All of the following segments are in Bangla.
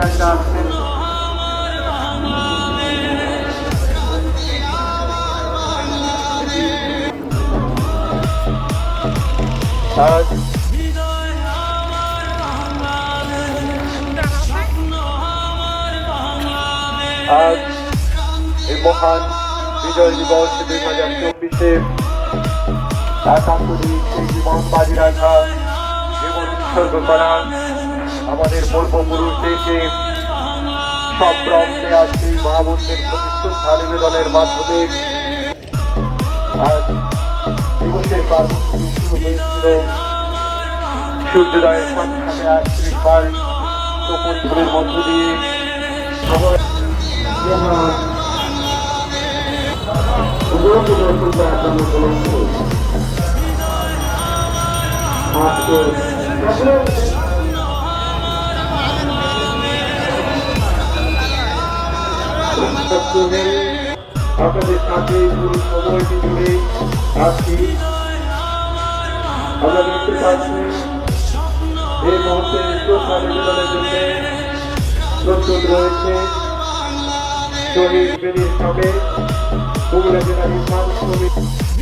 একটা আজ এই মহান বিজয় দিবস দুই হাজার চব্বিশে আশা করি সেই জীবন বাজি রাখা জীবন উৎসর্গ করা আমাদের পূর্বপুরুষ দেশে সম্ভ্রম আজ সেই মহাবন্ধের প্রতিশ্রদ্ধা নিবেদনের মাধ্যমে। আজ দিবসের কর্মসূচি শুরু হয়েছিল। সূর্যোদয়ের সাথে সাথে একত্রিশ বার কপুরপুরের মধ্য দিয়ে। আপনাদের সাথে পুরো সময়টি জুড়ে আছি আমরা দেখতে পাচ্ছি এই মুহূর্তে প্রস্তুত রয়েছে। শহীদ বেরিয়ে সামনে বগুড়া জেলা ইসলাম সমিতি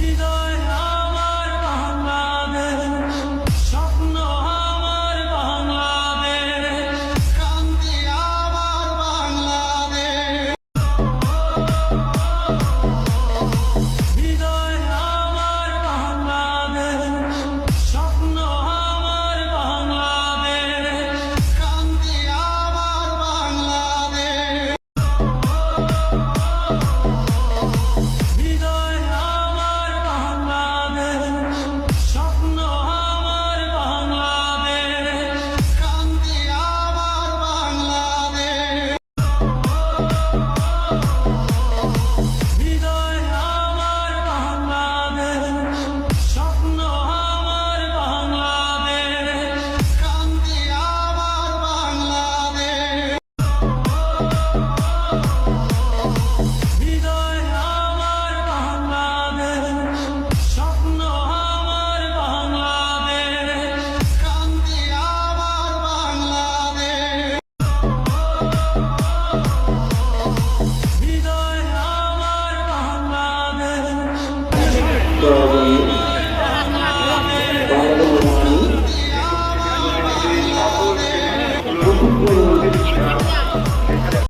Lord.